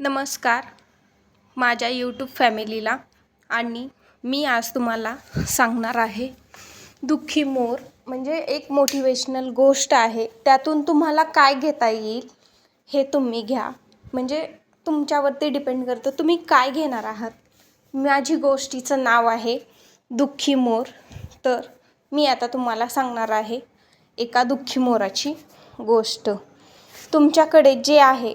नमस्कार. माझ्या यूट्यूब फॅमिलीला आणि मी आज तुम्हाला सांगणार आहे दुःखी मोर म्हणजे एक मोटिवेशनल गोष्ट आहे. त्यातून तुम्हाला काय घेता येईल हे तुम्ही घ्या. म्हणजे तुमच्यावरती डिपेंड करतं तुम्ही काय घेणार आहात. माझी गोष्टीचं नाव आहे दुःखी मोर. तर मी आता तुम्हाला सांगणार आहे एका दुःखी मोराची गोष्ट. तुमच्याकडे जे आहे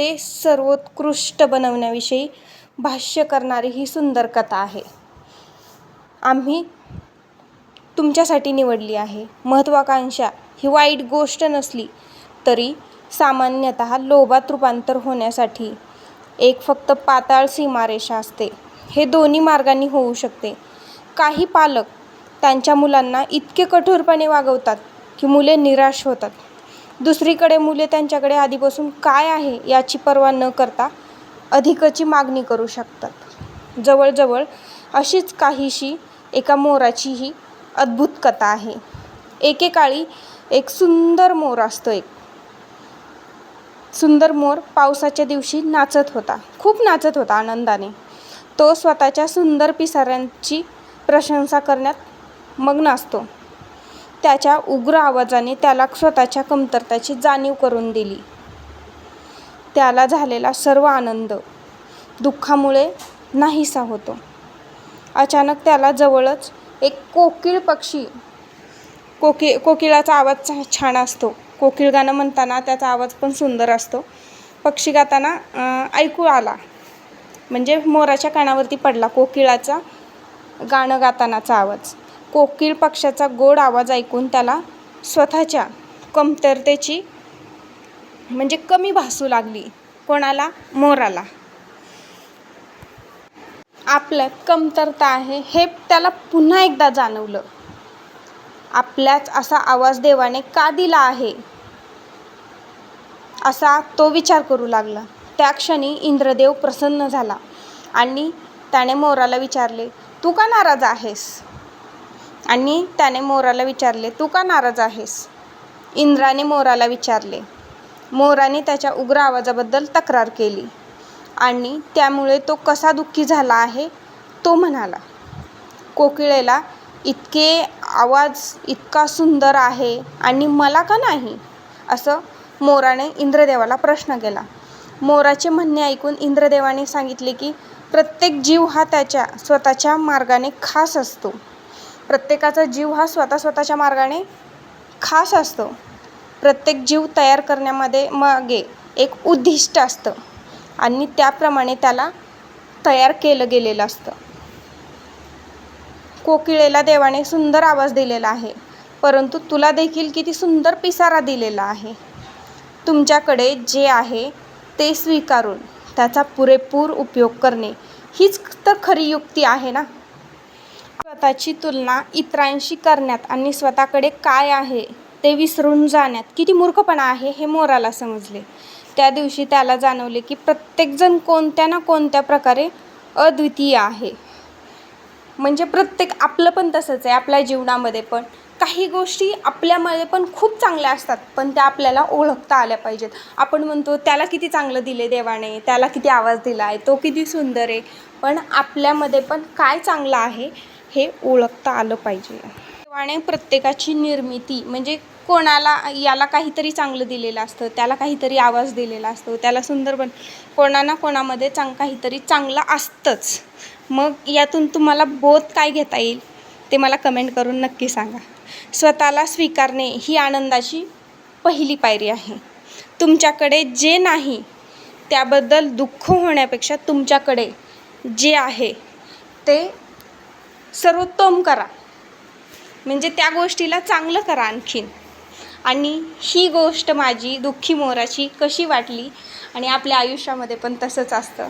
ते सर्वोत्कृष्ट बनवण्याविषयी भाष्य करणारी ही सुंदर कथा आहे. आम्ही तुमच्यासाठी निवडली आहे. महत्त्वाकांक्षा ही वाईट गोष्ट नसली तरी सामान्यतः लोभात रूपांतर होण्यासाठी एक फक्त पाताळ सीमारेषा असते. हे दोन्ही मार्गांनी होऊ शकते. काही पालक त्यांच्या मुलांना इतके कठोरपणे वागवतात की मुले निराश होतात. दुसरीकडे मुले त्यांच्याकडे आधीपासून काय आहे याची पर्वा न करता अधिकची मागणी करू शकतात. जवळजवळ अशीच काहीशी एका मोराची ही अद्भुत कथा आहे. एकेकाळी एक सुंदर मोर असतो एक. सुंदर मोर पावसाच्या दिवशी नाचत होता. खूप नाचत होता आनंदाने. तो स्वतःच्या सुंदर पिसाऱ्यांची प्रशंसा करण्यात मग्न असतो. त्याच्या उग्र आवाजाने त्याला स्वतःच्या कमतरतेची जाणीव करून दिली. त्याला झालेला सर्व आनंद दुःखामुळे नाहीसा होतो. अचानक त्याला जवळच एक कोकिळ पक्षी कोकी कोकिळाचा आवाज छा छान असतो. कोकिळ गाणं म्हणताना त्याचा आवाज पण सुंदर असतो. पक्षी गाताना ऐकू आला. म्हणजे मोराच्या कानावरती पडला कोकिळाचा गाणं गातानाचा आवाज. कोकिळ पक्षाचा गोड आवाज ऐकून त्याला स्वतःच्या कमतरतेची म्हणजे कमी भासू लागली. कोणाला? मोराला. आपल्यात कमतरता आहे हे त्याला पुन्हा एकदा जाणवलं. आपल्याच असा आवाज देवाने का दिला आहे? असा तो विचार करू लागला. त्या क्षणी इंद्रदेव प्रसन्न झाला आणि त्याने मोराला विचारले तू का नाराज आहेस? आणि त्याने मोराला विचारले तू का नाराज आहेस? इंद्राने मोराला विचारले. मोराने त्याच्या उग्र आवाजाबद्दल तक्रार केली आणि त्यामुळे तो कसा दुःखी झाला आहे तो म्हणाला कोकिळेला इतके आवाज इतका सुंदर आहे आणि मला का नाही? असं मोराने इंद्रदेवाला प्रश्न केला. मोराचे म्हणणे ऐकून इंद्रदेवाने सांगितले की प्रत्येक जीव हा त्याच्या स्वतःच्या मार्गाने खास असतो. प्रत्येकाचा जीव हा स्वतः स्वतःच्या मार्गाने खास असतो. प्रत्येक जीव तयार करण्यामध्ये मागे एक उद्दिष्ट असतं आणि त्याप्रमाणे त्याला तयार केलं गेलेलं असतं. कोकिळेला देवाने सुंदर आवाज दिलेला आहे परंतु तुला देखील किती सुंदर पिसारा दिलेला आहे. तुमच्याकडे जे आहे ते स्वीकारून त्याचा पुरेपूर उपयोग करणे हीच तर खरी युक्ती आहे ना? स्वतःची तुलना इतरांशी करण्यात आणि स्वतःकडे काय आहे ते विसरून जाण्यात किती मूर्खपणा आहे हे मोराला समजले. त्या दिवशी त्याला जाणवले की प्रत्येकजण कोणत्या ना कोणत्या प्रकारे अद्वितीय आहे. म्हणजे प्रत्येक आपलं पण तसंच आहे आपल्या जीवनामध्ये पण. काही गोष्टी आपल्यामध्ये पण खूप चांगल्या असतात पण त्या आपल्याला ओळखता आल्या पाहिजेत. आपण म्हणतो त्याला किती चांगलं दिले देवाने त्याला किती आवाज दिला आहे तो किती सुंदर आहे. पण आपल्यामध्ये पण काय चांगलं आहे हे ओळखता आलं पाहिजे. देवाने प्रत्येकाची निर्मिती म्हणजे कोणाला याला काहीतरी चांगलं दिलेलं असतं त्याला काहीतरी आवाज दिलेला असतो त्याला सुंदर बन कोणा ना कोणामध्ये चांग काहीतरी चांगलं असतंच. मग यातून तुम्हाला बोध काय घेता येईल ते मला कमेंट करून नक्की सांगा. स्वतःला स्वीकारणे ही आनंदाची पहिली पायरी आहे. तुमच्याकडे जे नाही त्याबद्दल दुःख होण्यापेक्षा तुमच्याकडे जे आहे ते सर्वोत्तम करा. म्हणजे त्या गोष्टीला चांगलं करा आणखीन. आणि ही गोष्ट माझी दुःखी मोराची कशी वाटली आणि आपल्या आयुष्यामध्ये पण तसंच असतं.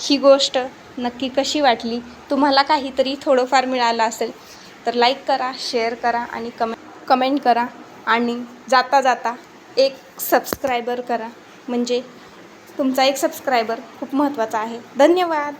ही गोष्ट नक्की कशी वाटली? तुम्हाला काहीतरी थोडंफार मिळालं असेल तर लाईक करा शेअर करा आणि कमे कमेंट करा आणि जाता जाता एक सबस्क्रायबर करा. म्हणजे तुमचा एक सबस्क्रायबर खूप महत्त्वाचा आहे. धन्यवाद!